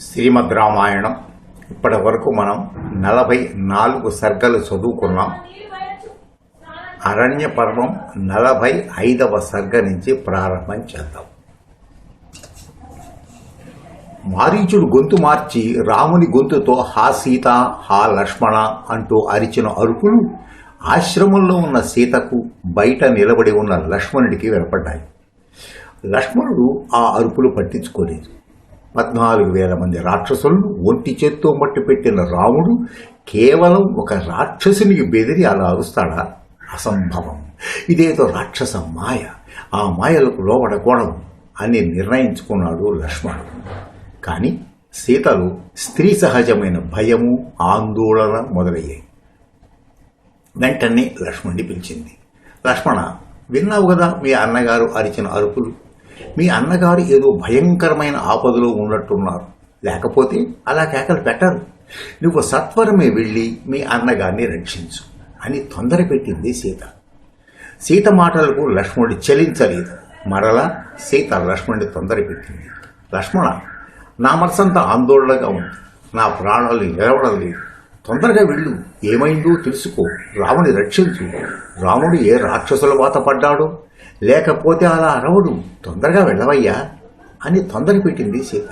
శ్రీమద్ రామాయణం. ఇప్పటి వరకు మనం నలభై నాలుగు సర్గలు చదువుకున్నాం. అరణ్య పర్వం నలభై ఐదవ సర్గ నుంచి ప్రారంభం చేద్దాం. మారీచుడు గొంతు మార్చి రాముని గొంతుతో హా సీత హా లక్ష్మణ అంటూ అరిచిన అరుపులు ఆశ్రమంలో ఉన్న సీతకు బయట నిలబడి ఉన్న లక్ష్మణుడికి వినపడ్డాయి. లక్ష్మణుడు ఆ అరుపులు పట్టించుకోలేదు. పద్నాలుగు వేల మంది రాక్షసులను ఒంటి చేత్తో మట్టి పెట్టిన రాముడు కేవలం ఒక రాక్షసునికి బెదిరి అలా అరుస్తాడా? అసంభవం. ఇదేదో రాక్షస మాయ. ఆ మాయలకు లోబడకూడదు అని నిర్ణయించుకున్నాడు లక్ష్మణుడు. కానీ సీతలో స్త్రీ సహజమైన భయము ఆందోళన మొదలయ్యాయి. వెంటనే లక్ష్మణ్ణి పిలిచింది. లక్ష్మణ విన్నావు కదా మీ అన్నగారు అరిచిన అరుపులు? మీ అన్నగారు ఏదో భయంకరమైన ఆపదలో ఉన్నట్టున్నారు. లేకపోతే అలా కేకలు పెట్టరు. నువ్వు సత్వరమే వెళ్ళి మీ అన్నగారిని రక్షించు అని తొందర పెట్టింది సీత. సీత మాటలకు లక్ష్మణుడు చలించలేదు. మరలా సీత లక్ష్మణుడి తొందర పెట్టింది. లక్ష్మణ నా మనసంతా ఆందోళనగా ఉంది. నా ప్రాణాలు నిలవడం లేదు. తొందరగా వెళ్ళు. ఏమైందో తెలుసుకో. రాముని రక్షించు. రాముడు ఏ రాక్షసుల వాత పడ్డాడో? లేకపోతే అలా అరవడు తొందరగా వెళ్ళవయ్యా అని తొందర పెట్టింది సీత.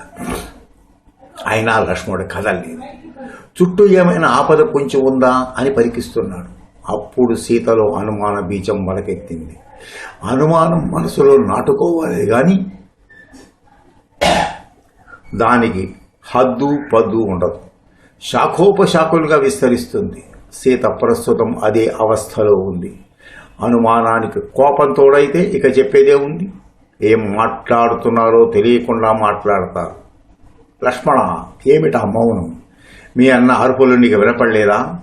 అయినా లక్ష్మణుడు కదలలేదు. చుట్టూ ఏమైనా ఆపద పొంచి ఉందా అని పరికిస్తున్నాడు. అప్పుడు సీతలో అనుమాన బీజం మొలకెత్తింది. అనుమానం మనసులో నాటుకోవాలి కానీ దానికి హద్దు పద్దు ఉండదు. శాఖోపశాఖలుగా విస్తరిస్తుంది. సీత ప్రస్తుతం అదే అవస్థలో ఉంది. అనుమానానికి కోపంతోడైతే ఇక చెప్పేదే ఉంది. ఏం మాట్లాడుతున్నారో తెలియకుండా మాట్లాడతారు. లక్ష్మణ ఏమిటా మౌనం? మీ అన్న అరుపులు నీకు వినపడలేదా?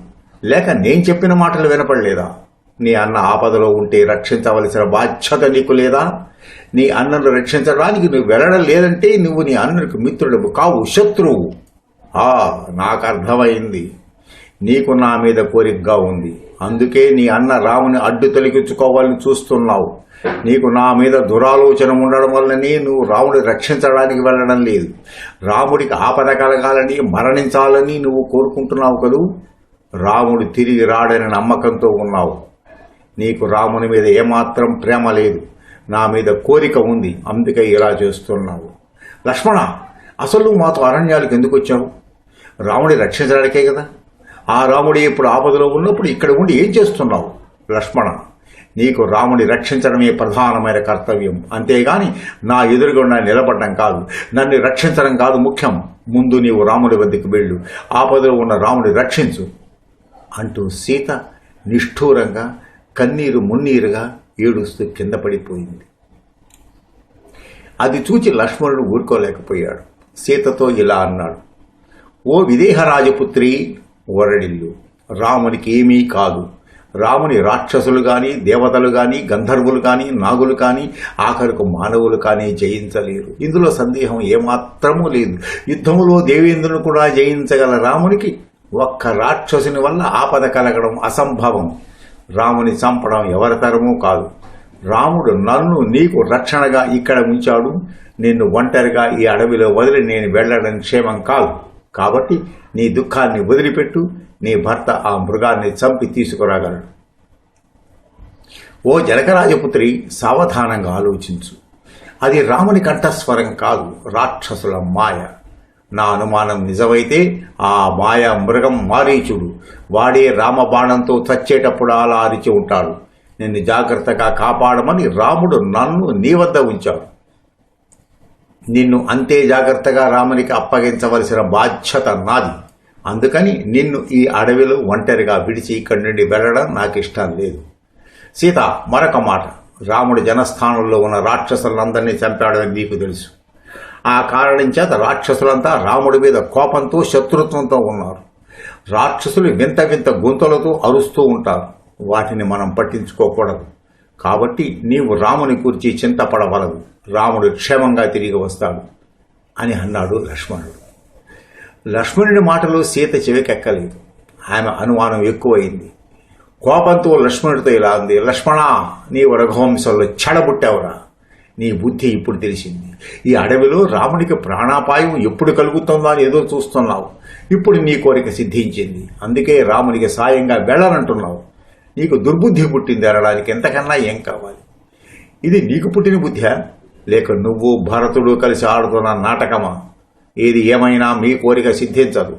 లేక నేను చెప్పిన మాటలు వినపడలేదా? నీ అన్న ఆపదలో ఉంటే రక్షించవలసిన బాధ్యత నీకు లేదా? నీ అన్నను రక్షించడానికి నువ్వు వెళ్ళడం లేదంటే నువ్వు నీ అన్నకు మిత్రుడు కావు శత్రువు. ఆ నాకు అర్థమైంది. నీకు నా మీద కోరికగా ఉంది. అందుకే నీ అన్న రాముని అడ్డు తొలగించుకోవాలని చూస్తున్నావు. నీకు నా మీద దురాలోచన ఉండడం వల్లనే నువ్వు రాముడి రక్షించడానికి వెళ్ళడం లేదు. రాముడికి ఆపద కలగాలని మరణించాలని నువ్వు కోరుకుంటున్నావు కదూ? రాముడు తిరిగి రాడని నమ్మకంతో ఉన్నావు. నీకు రాముని మీద ఏమాత్రం ప్రేమ లేదు. నా మీద కోరిక ఉంది. అందుకే ఇలా చేస్తున్నావు. లక్ష్మణ అసలు మాతో అరణ్యాలకు ఎందుకు వచ్చావు? రాముడి రక్షించడానికే కదా? ఆ రాముడు ఇప్పుడు ఆపదలో ఉన్నప్పుడు ఇక్కడ ఉండి ఏం చేస్తున్నావు? లక్ష్మణ నీకు రాముడి రక్షించడమే ప్రధానమైన కర్తవ్యం. అంతేగాని నా ఎదురుగుండా నిలబడడం కాదు. నన్ను రక్షించడం కాదు ముఖ్యం. ముందు నీవు రాముడి వద్దకు వెళ్ళు. ఆపదలో ఉన్న రాముడి రక్షించు. అంటూ సీత నిష్ఠూరంగా కన్నీరు మున్నీరుగా ఏడుస్తూ కింద పడిపోయింది. అది చూచి లక్ష్మణుడు ఊరుకోలేకపోయాడు. సీతతో ఇలా అన్నాడు ఓ విదేహరాజపుత్రి వరడిల్లు రామునికి ఏమీ కాదు. రాముని రాక్షసులు గాని దేవతలు గాని గంధర్వులు గాని నాగులు కాని ఆఖరుకు మానవులు కానీ జయించలేరు. ఇందులో సందేహం ఏమాత్రమూ లేదు. యుద్ధములో దేవేంద్రుని కూడా జయించగల రామునికి ఒక్క రాక్షసుని వల్ల ఆపద కలగడం అసంభవం. రాముని చంపడం ఎవరి తరమూ కాదు. రాముడు నన్ను నీకు రక్షణగా ఇక్కడ ఉంచాడు. నిన్ను ఒంటరిగా ఈ అడవిలో వదిలి నేను వెళ్ళడం క్షేమం కాదు. కాబట్టి నీ దుఃఖాన్ని వదిలిపెట్టు నీ భర్త ఆ మృగాన్ని చంపి తీసుకురాగలడు. ఓ జనకరాజపుత్రి సావధానంగా ఆలోచించు. అది రాముని కంఠస్వరం కాదు రాక్షసుల మాయ. నా అనుమానం నిజమైతే ఆ మాయ మృగం మారీచుడు వాడే రామబాణంతో చచ్చేటప్పుడు అలా అరిచి ఉంటాడు. నిన్ను జాగ్రత్తగా కాపాడమని రాముడు నన్ను నీ వద్ద ఉంచాడు. నిన్ను అంతే జాగ్రత్తగా రామునికి అప్పగించవలసిన బాధ్యత నాది. అందుకని నిన్ను ఈ అడవిలో ఒంటరిగా విడిచి ఇక్కడి నుండి వెళ్ళడం నాకు ఇష్టం లేదు. సీత మరొక మాట. రాముడి జనస్థానంలో ఉన్న రాక్షసులందరినీ చంపాడని నీకు తెలుసు. ఆ కారణం చేత రాక్షసులంతా రాముడి మీద కోపంతో శత్రుత్వంతో ఉన్నారు. రాక్షసులు వింత వింత గొంతులతో అరుస్తూ ఉంటారు. వాటిని మనం పట్టించుకోకూడదు. కాబట్టి నీవు రాముని గురించి చింతపడవలదు. రాముడు క్షేమంగా తిరిగి వస్తాడు అని అన్నాడు లక్ష్మణుడు. లక్ష్మణుడి మాటలు సీత చెవికెక్కలేదు. ఆమె అనుమానం ఎక్కువైంది. కోపంతో లక్ష్మణుడితో ఇలా ఉంది లక్ష్మణ నీవు రఘువంశంలో చెడబుట్టావురా. నీ బుద్ధి ఇప్పుడు తెలిసింది. ఈ అడవిలో రామునికి ప్రాణాపాయం ఎప్పుడు కలుగుతుందో అని ఏదో చూస్తున్నావు. ఇప్పుడు నీ కోరిక సిద్ధించింది. అందుకే రామునికి సాయంగా వెళ్ళనంటున్నావు. నీకు దుర్బుద్ధి పుట్టింది అనడానికి ఎంతకన్నా ఏం కావాలి? ఇది నీకు పుట్టిన బుద్ధ్యా? లేక నువ్వు భరతుడు కలిసి ఆడుతున్న నాటకమా? ఏది ఏమైనా మీ కోరిక సిద్ధించదు.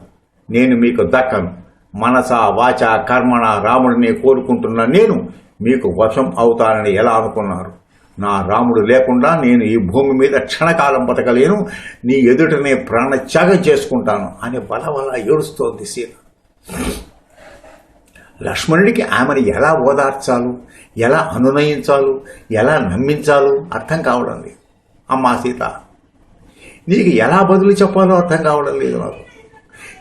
నేను మీకు దక్కను. మనస వాచ కర్మణ రాముడిని కోరుకుంటున్న నేను మీకు వశం అవుతానని ఎలా అనుకున్నారు? నా రాముడు లేకుండా నేను ఈ భూమి మీద క్షణకాలం బతకలేను. నీ ఎదుటనే ప్రాణత్యాగం చేసుకుంటాను అని బలబల ఏడుస్తోంది సీత. లక్ష్మణుడికి ఆమెను ఎలా ఓదార్చాలో ఎలా అనునయించాలో ఎలా నమ్మించాలో అర్థం కావడం లేదు. అమ్మా సీత నీకు ఎలా బదులు చెప్పాలో అర్థం కావడం లేదు నాకు.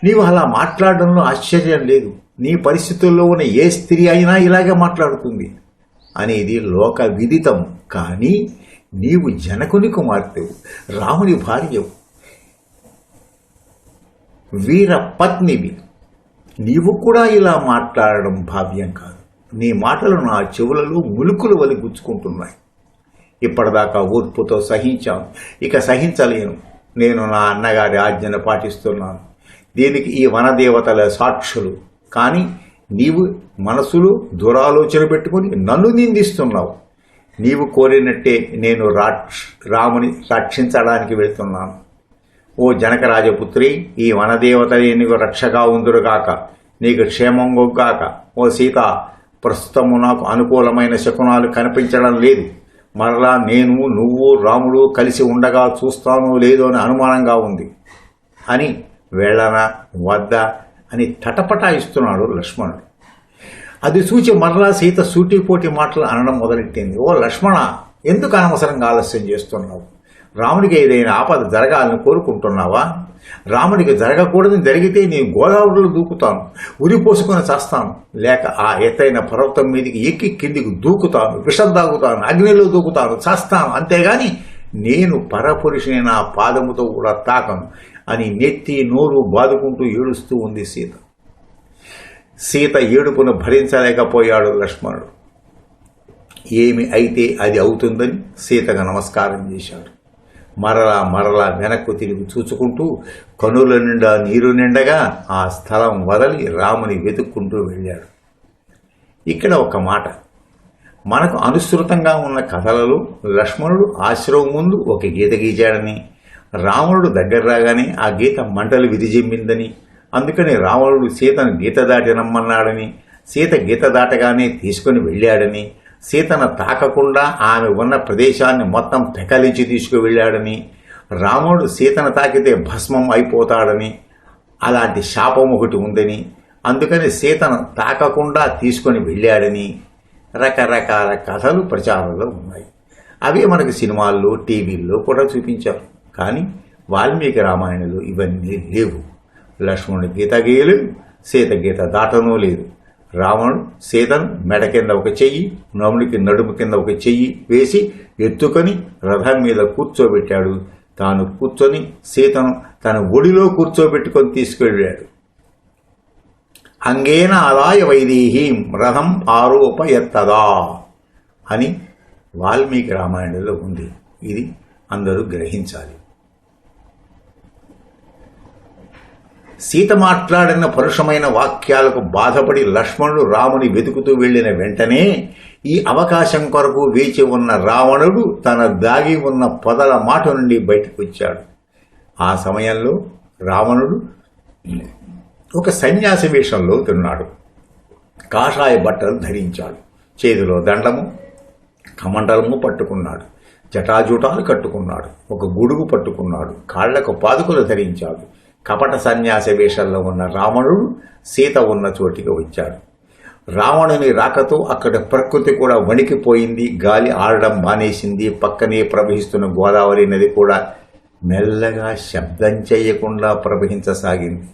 నీవు అలా మాట్లాడడంలో ఆశ్చర్యం లేదు. నీ పరిస్థితుల్లో ఉన్న ఏ స్త్రీ అయినా ఇలాగే మాట్లాడుతుంది అనేది లోక విదితం. కానీ నీవు జనకుని కుమార్తెవు రాముని భార్యవు వీర పత్నివి నీవు కూడా ఇలా మాట్లాడడం భావ్యం కాదు. నీ మాటలు నా చెవులలో ములుకులు వలి గుచ్చుకుంటున్నాయి. ఇప్పటిదాకా ఓర్పుతో సహించాను. ఇక సహించలేను. నేను నా అన్నగారి ఆజ్ఞను పాటిస్తున్నాను. దీనికి ఈ వనదేవతల సాక్షులు. కానీ నీవు మనసులో దురాలోచన పెట్టుకొని నన్ను నిందిస్తున్నావు. నీవు కోరినట్టే నేను రాక్ష రాముని రక్షించడానికి వెళ్తున్నాను. ఓ జనకరాజపుత్రి ఈ వనదేవతలే నీకు రక్షగా ఉందురుగాక నీకు క్షేమంగాక ఓ సీత ప్రస్తుతము నాకు అనుకూలమైన శకునాలు కనిపించడం లేదు. మరలా నేను నువ్వు రాముడు కలిసి ఉండగా చూస్తానో లేదో అని అనుమానంగా ఉంది. అని వెళ్ళనా వద్ద అని తటపటాయిస్తున్నాడు లక్ష్మణుడు. అది చూచి మరలా సీత సూటిపోటి మాటలు అనడం మొదలెట్టింది. ఓ లక్ష్మణ ఎందుకు అనవసరంగా ఆలస్యం చేస్తున్నావు? రాముడికి ఏదైనా ఆపద జరగాలని కోరుకుంటున్నావా? రాముడికి జరగకూడదని జరిగితే నేను గోదావరిలో దూకుతాను ఉరి పోసుకొని చేస్తాను. లేక ఆ ఎత్తైన పర్వతం మీదకి ఎక్కి కిందికి దూకుతాను విషం దాగుతాను అగ్నిలో దూకుతాను చేస్తాను. అంతేగాని నేను పరపురుషుని నా పాదముతో కూడా తాకను అని నెత్తి నోరు బాదుకుంటూ ఏడుస్తూ ఉంది సీత. సీత ఏడుపును భరించలేకపోయాడు లక్ష్మణుడు. ఏమి అయితే అది అవుతుందని సీతకు నమస్కారం చేశాడు. మరలా మరలా వెనక్కు తిరిగి చూచుకుంటూ కనుల నిండా నీరు నిండగా ఆ స్థలం వదలి రాముని వెతుక్కుంటూ వెళ్ళాడు. ఇక్కడ ఒక మాట. మనకు అనుసృతంగా ఉన్న కథలలో లక్ష్మణుడు ఆశ్రమం ముందు ఒక గీత గీచాడని రావణుడు దగ్గర రాగానే ఆ గీత మంటలు విరిజెమ్మిందని అందుకని రావణుడు సీతను గీత దాటి రమ్మన్నాడని సీత గీత దాటగానే తీసుకొని వెళ్ళాడని సీతను తాకకుండా ఆమె ఉన్న ప్రదేశాన్ని మొత్తం పెకలించి తీసుకువెళ్ళాడని రాముడు సీతను తాకితే భస్మం అయిపోతాడని అలాంటి శాపం ఒకటి ఉందని అందుకని సీతను తాకకుండా తీసుకొని వెళ్ళాడని రకరకాల కథలు ప్రచారంలో ఉన్నాయి. అవి మనకు సినిమాల్లో టీవీల్లో కూడా చూపించారు. కానీ వాల్మీకి రామాయణంలో ఇవన్నీ లేవు. లక్ష్మణుడి గీత గీయలేదు సీత గీత దాటనూ లేదు. రావణుడు సీతను మెడ కింద ఒక చెయ్యి నముడికి నడుము కింద ఒక చెయ్యి వేసి ఎత్తుకొని రథం మీద కూర్చోబెట్టాడు. తాను కూర్చొని సీతను తన ఒడిలో కూర్చోబెట్టుకొని తీసుకెళ్ళాడు. అంగేన అలాయ వైదేహీం రథం ఆరోప ఎత్తదా అని వాల్మీకి రామాయణంలో ఉంది. ఇది అందరూ గ్రహించాలి. సీత మాట్లాడిన పరుషమైన వాక్యాలకు బాధపడి లక్ష్మణుడు రాముని వెతుకుతూ వెళ్ళిన వెంటనే ఈ అవకాశం కొరకు వేచి ఉన్న రావణుడు తన దాగి ఉన్న పొదల మాట నుండి బయటకు వచ్చాడు. ఆ సమయంలో రావణుడు ఒక సన్యాసి వేషంలో తిన్నాడు. కాషాయ బట్టలు ధరించాడు. చేతిలో దండము కమండలము పట్టుకున్నాడు. జటాజుటాలు కట్టుకున్నాడు. ఒక గొడుగు పట్టుకున్నాడు. కాళ్ళకు పాదుకలు ధరించాడు. కపట సన్యాస వేషంలో ఉన్న రావణుడు సీత ఉన్న చోటికి వచ్చాడు. రావణుని రాకతో అక్కడ ప్రకృతి కూడా వణికిపోయింది గాలి ఆడడం మానేసింది పక్కనే ప్రవహిస్తున్న గోదావరి నది కూడా మెల్లగా శబ్దం చేయకుండా ప్రవహించసాగింది.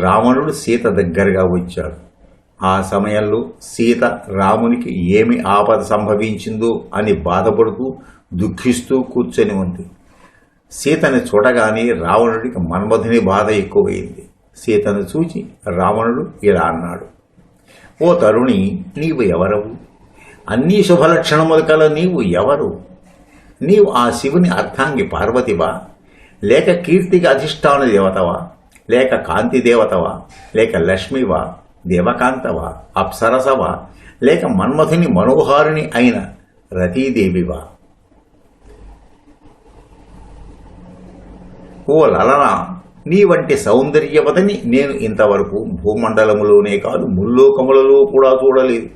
రావణుడు సీత దగ్గరగా వచ్చాడు. ఆ సమయంలో సీత రామునికి ఏమి ఆపద సంభవించిందో అని బాధపడుతూ దుఃఖిస్తూ కూర్చొని ఉంది. సీతని చూడగానే రావణుడికి మన్మధుని బాధ ఎక్కువైంది. సీతను చూచి రావణుడు ఇలా అన్నాడు ఓ తరుణి నీవు ఎవరవు? అన్ని శుభలక్షణములు కల నీవు ఎవరు? నీవు ఆ శివుని అర్థాంగి పార్వతివా? లేక కీర్తికి అధిష్టాన దేవతవా? లేక కాంతి దేవతవా? లేక లక్ష్మివా? దేవకాంతవా? అప్సరసవా? లేక మన్మథుని మనోహారిణి అయిన రతీదేవివా? ఓ లలనా నీ వంటి సౌందర్యవతని నేను ఇంతవరకు భూమండలములోనే కాదు ముల్లోకములలో కూడా చూడలేదు.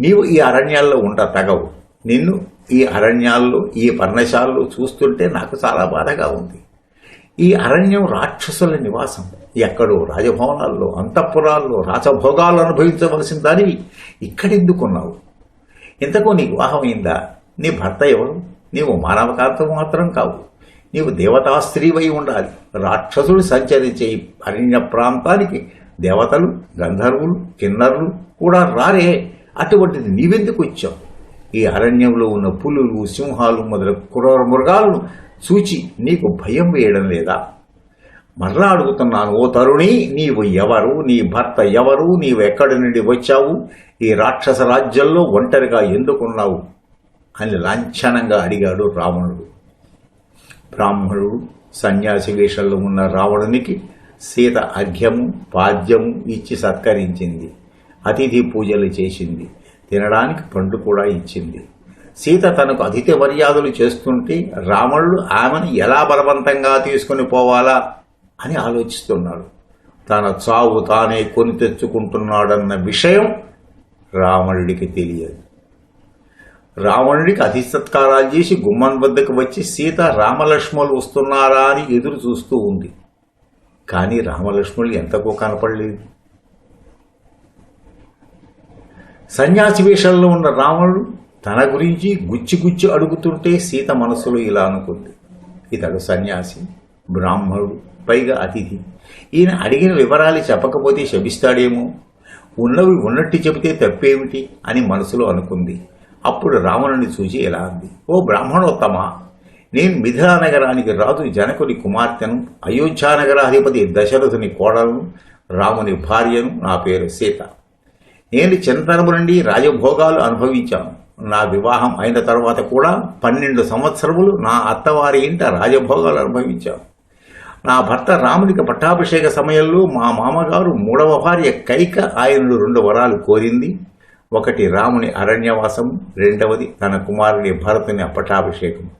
నీవు ఈ అరణ్యాల్లో ఉంట తగవు. నిన్ను ఈ అరణ్యాల్లో ఈ పర్ణశాలలో చూస్తుంటే నాకు చాలా బాధగా ఉంది. ఈ అరణ్యం రాక్షసుల నివాసం. ఎక్కడో రాజభవనాల్లో అంతఃపురాల్లో రాజభోగాలు అనుభవించవలసిన దానివి ఇక్కడెందుకున్నావు? ఇంతకు నీ వివాహమైందా నీ భర్త ఎవరు? నీవు మానవకాంతం మాత్రం కావు. నీవు దేవతా స్త్రీవై ఉండాలి రాక్షసుడు సంచరించే అరణ్య ప్రాంతానికి దేవతలు గంధర్వులు కిన్నరులు కూడా రారే. అటువంటిది నీవెందుకు వచ్చావు ఈ అరణ్యంలో ఉన్న పులులు సింహాలు మొదలగు క్రూర మృగాలను చూచి నీకు భయం వేయడం లేదా? మరలా అడుగుతున్నాను ఓ తరుణి నీవు ఎవరు? నీ భర్త ఎవరు? నీవు ఎక్కడి నుండి వచ్చావు? ఈ రాక్షస రాజ్యంలో ఒంటరిగా ఎందుకున్నావు? అని లాంఛనంగా అడిగాడు రావణుడు. బ్రాహ్మణుడు సన్యాసి వేషంలో ఉన్న రావణునికి సీత అర్ఘ్యము పాద్యము ఇచ్చి సత్కరించింది. అతిథి పూజలు చేసింది. తినడానికి పండు కూడా ఇచ్చింది. సీత తనకు అతిథి మర్యాదలు చేస్తుంటే రావణుడు ఆమెను ఎలా బలవంతంగా తీసుకుని పోవాలా అని ఆలోచిస్తున్నాడు. తన చావు తానే కొని తెచ్చుకుంటున్నాడన్న విషయం రావణుడికి తెలియదు. రావణుడికి అతి సత్కారాలు చేసి గుమ్మం వద్దకు వచ్చి సీత రామలక్ష్మణులు వస్తున్నారా అని ఎదురు చూస్తూ ఉంది. కానీ రామలక్ష్మణులు ఎంతకో కనపడలేదు. సన్యాసి వేషంలో ఉన్న రావణుడు తన గురించి గుచ్చి గుచ్చి అడుగుతుంటే సీత మనసులో ఇలా అనుకుంది. ఇతడు సన్యాసి బ్రాహ్మణుడు పైగా అతిథి. ఈయన అడిగిన వివరాలు చెప్పకపోతే శపిస్తాడేమో? ఉన్నవి ఉన్నట్టు చెబితే తప్పేమిటి అని మనసులో అనుకుంది. అప్పుడు రావణుని చూసి ఇలా అంది ఓ బ్రాహ్మణోత్తమ నేను మిథిలానగరానికి రాజు జనకుని కుమార్తెను అయోధ్యానగరాధిపతి దశరథుని కోడలను రాముని భార్యను నా పేరు సీత. నేను చిన్నతనము నుండి రాజభోగాలు అనుభవించాను. నా వివాహం అయిన తర్వాత కూడా పన్నెండు సంవత్సరములు నా అత్తవారి ఇంట రాజభోగాలు అనుభవించాను. నా భర్త రామునికి పట్టాభిషేక సమయంలో మా మామగారు మూడవ భార్య కైక ఆయనను రెండు వరాలు కోరింది. ఒకటి రాముని అరణ్యవాసం రెండవది తన కుమారుని భరతుని పట్టాభిషేకం.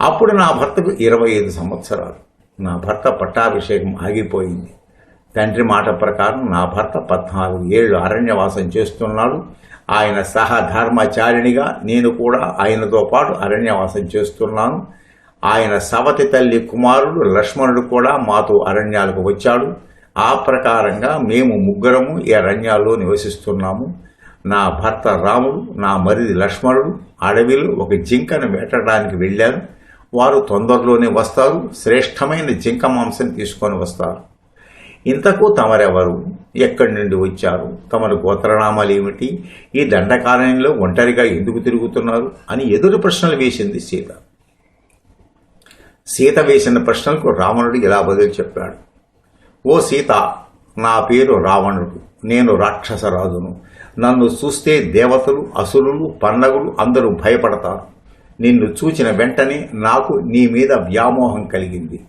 అప్పుడు నా భర్తకు ఇరవై ఐదు సంవత్సరాలు. నా భర్త పట్టాభిషేకం ఆగిపోయింది. తండ్రి మాట ప్రకారం నా భర్త పద్నాలుగు ఏళ్ళు అరణ్యవాసం చేస్తున్నాడు. ఆయన సహధర్మచారిణిగా నేను కూడా ఆయనతో పాటు అరణ్యవాసం చేస్తున్నాను. ఆయన సవతి తల్లి కుమారుడు లక్ష్మణుడు కూడా మాతో అరణ్యాలకు వచ్చాడు. ఆ ప్రకారంగా మేము ముగ్గురము ఈ అరణ్యాల్లో నివసిస్తున్నాము. నా భర్త రాముడు నా మరిది లక్ష్మణుడు అడవిలో ఒక జింకను వేటడానికి వెళ్ళారు. వారు తొందరలోనే వస్తారు. శ్రేష్టమైన జింక మాంసం తీసుకొని వస్తారు. ఇంతకు తమరెవరు? ఎక్కడి నుండి వచ్చారు? తమరు గోత్రనామాలు ఏమిటి? ఈ దండకారణ్యంలో ఒంటరిగా ఎందుకు తిరుగుతున్నారు? అని ఎదురు ప్రశ్నలు వేసింది సీత. సీత వేసిన ప్రశ్నలకు రావణుడు ఇలా బదులు చెప్పాడు. ఓ సీత నా పేరు రావణుడు. నేను రాక్షసరాజును నన్ను చూస్తే దేవతలు అసురులు పండగలు అందరూ భయపడతారు. నిన్ను చూచిన వెంటనే నాకు నీ మీద వ్యామోహం కలిగింది.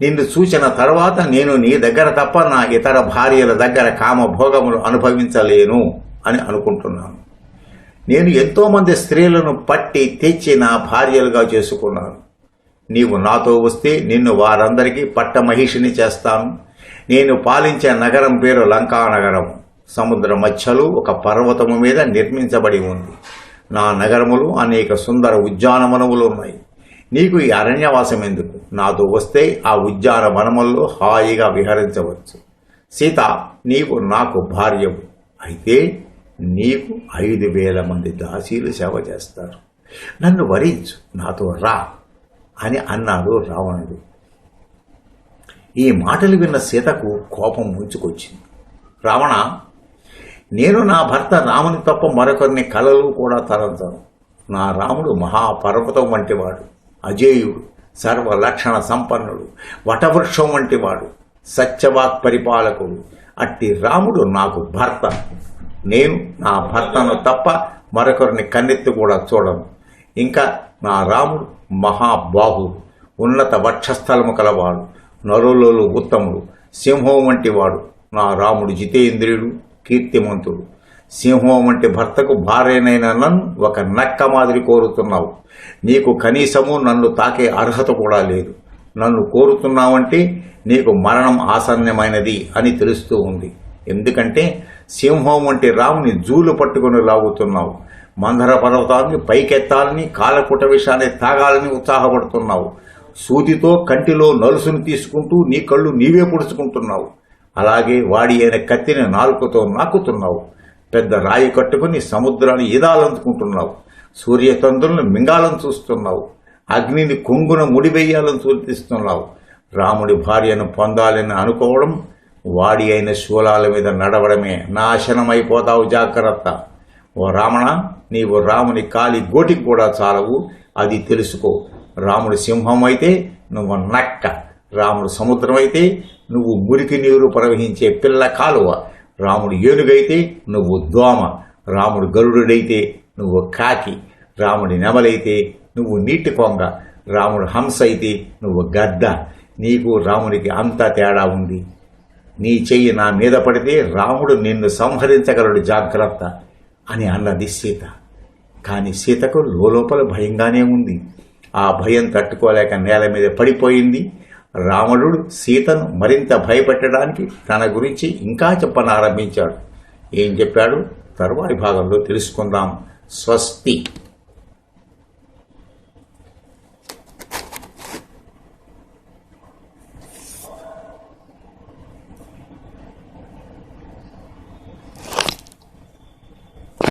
నిన్ను చూసిన తర్వాత నేను నీ దగ్గర తప్ప నా ఇతర భార్యల దగ్గర కామభోగములు అనుభవించలేను అని అనుకుంటున్నాను. నేను ఎంతోమంది స్త్రీలను పట్టి తెచ్చి నా భార్యలుగా చేసుకున్నాను. నీవు నాతో వస్తే నిన్ను వారందరికీ పట్టమహిషిని చేస్తాను. నేను పాలించే నగరం పేరు లంకా నగరం సముద్ర మధ్యలో ఒక పర్వతము మీద నిర్మించబడి ఉంది. నా నగరములు అనేక సుందర ఉద్యానవనములు ఉన్నాయి. నీకు ఈ అరణ్యవాసం ఎందుకు? నాతో వస్తే ఆ ఉద్యాన వనముల్లో హాయిగా విహరించవచ్చు. సీత నీవు నాకు భార్యవు. అయితే నీకు ఐదు వేల మంది దాసీలు సేవ చేస్తారు. నన్ను వరించు నాతో రా అని అన్నాడు రావణుడు. ఈ మాటలు విన్న సీతకు కోపం ముంచుకొచ్చింది. రావణ నేను నా భర్త రాముని తప్ప మరొకరిని కలలు కూడా తలంచను నా రాముడు మహాపర్వతం వంటివాడు అజేయుడు సర్వలక్షణ సంపన్నుడు వటవృక్షం వంటివాడు సత్యవాక్ పరిపాలకుడు. అట్టి రాముడు నాకు భర్త. నేను నా భర్తను తప్ప మరొకరిని కన్నెత్తి కూడా చూడను. ఇంకా నా రాముడు మహాబాహుడు ఉన్నత వక్షస్థలము కలవాడు నరులలో ఉత్తముడు సింహం వంటి వాడు నా రాముడు జితేంద్రియుడు కీర్తిమంతుడు. సింహం వంటి భర్తకు భార్యనైన నన్ను ఒక నక్క మాదిరి కోరుతున్నావు. నీకు కనీసము నన్ను తాకే అర్హత కూడా లేదు. నన్ను కోరుతున్నావంటే నీకు మరణం ఆసన్నమైనది అని తెలుస్తూ ఉంది. ఎందుకంటే సింహం వంటి రాముని జూలు పట్టుకుని లాగుతున్నావు. మందర పర్వతాన్ని పైకెత్తాలని కాలకుట విషాన్ని తాగాలని ఉత్సాహపడుతున్నావు. సూదితో కంటిలో నలుసును తీసుకుంటూ నీ కళ్ళు నీవే పొడుచుకుంటున్నావు. అలాగే వాడి అయిన కత్తిని నాలుకతో నాకుతున్నావు. పెద్ద రాయి కట్టుకుని సముద్రాన్ని ఈదాలనుకుంటున్నావు సూర్యచంద్రులను మింగాలని చూస్తున్నావు. అగ్నిని కొంగున ముడివేయాలని సూచిస్తున్నావు రాముడి భార్యను పొందాలని అనుకోవడం వాడి అయిన శూలాల మీద నడవడమే. నాశనమైపోతావు జాగ్రత్త. ఓ రామణ నీవు రాముని కాలి గోటికి కూడా చాలవు. అది తెలుసుకో. రాముడు సింహం అయితే నువ్వు నక్క. రాముడు సముద్రం అయితే నువ్వు మురికి నీరు ప్రవహించే పిల్ల కాలువ. రాముడు ఏనుగైతే నువ్వు దోమ. రాముడు గరుడైతే నువ్వు కాకి. రాముడి నెమలైతే నువ్వు నీటి కొంగ. రాముడు హంస అయితే నువ్వు గద్ద. నీకు రామునికి అంత తేడా ఉంది. నీ చెయ్యి నా మీద పడితే రాముడు నిన్ను సంహరించగలడు జాగ్రత్త అని అన్నది సీత. కానీ సీతకు లోపల భయంగానే ఉంది. ఆ భయం తట్టుకోలేక నేల మీద పడిపోయింది. రావణుడు సీతను మరింత భయపెట్టడానికి తన గురించి ఇంకా చెప్పనారంభించాడు. ఏం చెప్పాడు? తరువాయి భాగంలో తెలుసుకుందాం. స్వస్తి.